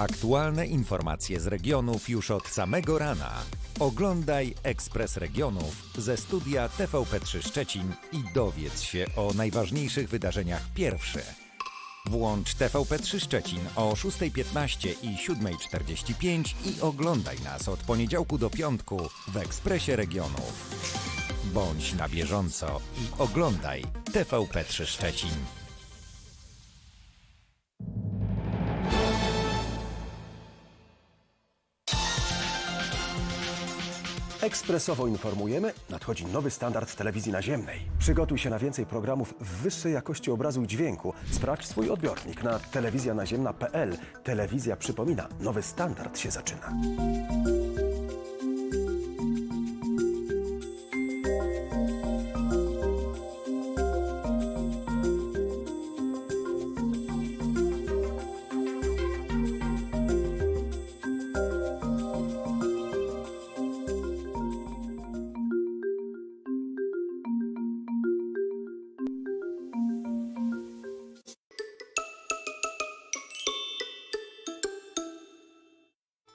Aktualne informacje z regionów już od samego rana. Oglądaj Ekspres Regionów ze studia TVP3 Szczecin i dowiedz się o najważniejszych wydarzeniach pierwsze. Włącz TVP3 Szczecin o 6.15 i 7.45 i oglądaj nas od poniedziałku do piątku w Ekspresie Regionów. Bądź na bieżąco i oglądaj TVP3 Szczecin. Ekspresowo informujemy, nadchodzi nowy standard telewizji naziemnej. Przygotuj się na więcej programów w wyższej jakości obrazu i dźwięku. Sprawdź swój odbiornik na telewizjanaziemna.pl. Telewizja przypomina, nowy standard się zaczyna.